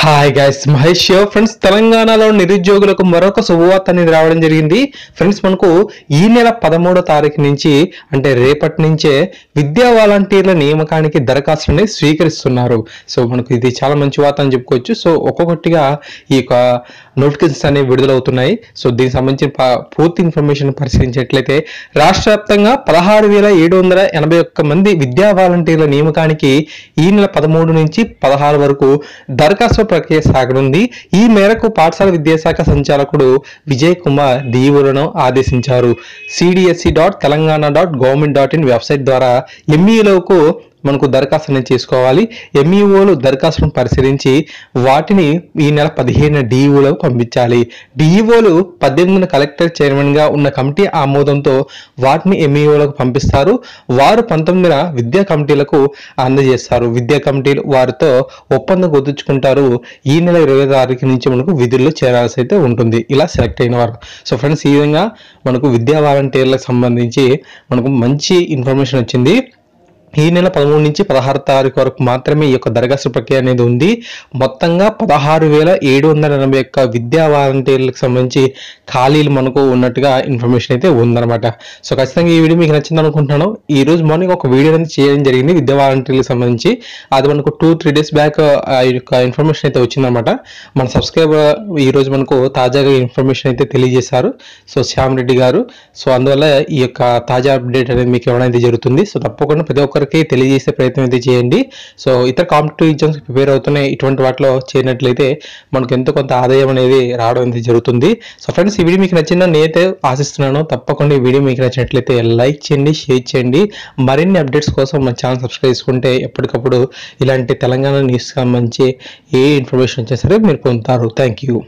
Hi guys Mahesh friends తెలంగాణలో నిరుద్యోగులకు మరొక శుభవార్త అనేది రావడం జరిగింది. ఫ్రెండ్స్ మనకు ఈ నెల పదమూడో తారీఖు నుంచి అంటే రేపటి నుంచే విద్యా వాలంటీర్ల నియామకానికి దరఖాస్తుని స్వీకరిస్తున్నారు. సో మనకు ఇది చాలా మంచి వార్త అని చెప్పుకోవచ్చు. సో ఒక్కొక్కటిగా ఈ యొక్క నోటిఫికేషన్స్ అనేవి విడుదలవుతున్నాయి. సో దీనికి సంబంధించిన ప- పూర్తి ఇన్ఫర్మేషన్ పరిశీలించినట్లయితే రాష్ట్ర వ్యాప్తంగా పదహారు వేల ఏడు వందల ఎనభై ఒక్క మంది విద్యా వాలంటీర్ల నియామకానికి ఈ నెల పదమూడు నుంచి పదహారు వరకు దరఖాస్తు ప్రక్రియ సాగనుంది. ఈ మేరకు పాఠశాల విద్యాశాఖ సంచాలకుడు విజయ్ కుమార్ డిఈఓలను ఆదేశించారు. CDSC dot Telangana dot government dot in website ద్వారా ఎంఈలకు మనకు దరఖాస్తు చేసుకోవాలి. ఎంఈఓలు దరఖాస్తును పరిశీలించి వాటిని ఈ నెల పదిహేను డిఈఓలకు పంపించాలి. డిఈఓలు పద్దెనిమిదిన కలెక్టర్ చైర్మన్గా ఉన్న కమిటీ ఆమోదంతో వాటిని ఎంఈఓలకు పంపిస్తారు. వారు పంతొమ్మిదిన విద్యా కమిటీలకు అందజేస్తారు. విద్యా కమిటీలు వారితో ఒప్పందం కుదుర్చుకుంటారు. ఈ నెల ఇరవై తారీఖు నుంచి మనకు విధుల్లో చేరాల్సి అయితే ఉంటుంది. ఇలా సెలెక్ట్ అయిన వారు. సో ఫ్రెండ్స్ ఈ విధంగా మనకు విద్యా వాలంటీర్లకు సంబంధించి మనకు మంచి ఇన్ఫర్మేషన్ వచ్చింది. ఈ నెల పదమూడు నుంచి పదహారు తారీఖు వరకు మాత్రమే ఈ యొక్క దరఖాస్తు ప్రక్రియ అనేది ఉంది. మొత్తంగా పదహారు వేల ఏడు వందల ఎనభై యొక్క విద్యా వాలంటీర్లకు సంబంధించి ఖాళీలు మనకు ఉన్నట్టుగా ఇన్ఫర్మేషన్ అయితే ఉందన్నమాట. సో ఖచ్చితంగా ఈ వీడియో మీకు నచ్చింది అనుకుంటున్నాను. ఈ రోజు మార్నింగ్ ఒక వీడియో అనేది చేయడం జరిగింది విద్యా వాలంటీర్లకు సంబంధించి. అది మనకు టూ త్రీ డేస్ బ్యాక్ ఆ యొక్క ఇన్ఫర్మేషన్ అయితే వచ్చిందనమాట మన సబ్స్క్రైబర్ ఈ రోజు మనకు తాజాగా ఇన్ఫర్మేషన్ అయితే తెలియజేశారు. సో శ్యామ్ రెడ్డి గారు. సో అందువల్ల ఈ యొక్క తాజా అప్డేట్ అనేది మీకు ఇవ్వడం అయితే జరుగుతుంది. సో తప్పకుండా ప్రతి ఒక్కరికి తెలియజేసే ప్రయత్నం అయితే చేయండి. సో ఇతర కాంపిటేటివ్ ఎగ్జామ్స్ ప్రిపేర్ అవుతున్నాయి. ఇటువంటి వాటిలో చేరినట్లయితే మనకు ఎంతో కొంత ఆదాయం అనేది రావడం అనేది జరుగుతుంది. సో ఫ్రెండ్స్ ఈ వీడియో మీకు నచ్చిందని నేనైతే ఆశిస్తున్నాను. తప్పకుండా ఈ వీడియో మీకు నచ్చినట్లయితే లైక్ చేయండి షేర్ చేయండి. మరిన్ని అప్డేట్స్ కోసం మన ఛానల్ సబ్స్క్రైబ్ చేసుకుంటే ఎప్పటికప్పుడు ఇలాంటి తెలంగాణ న్యూస్ సంబంధించి ఏ ఇన్ఫర్మేషన్ వచ్చేసరికి మీరు పొందుతారు. Thank you.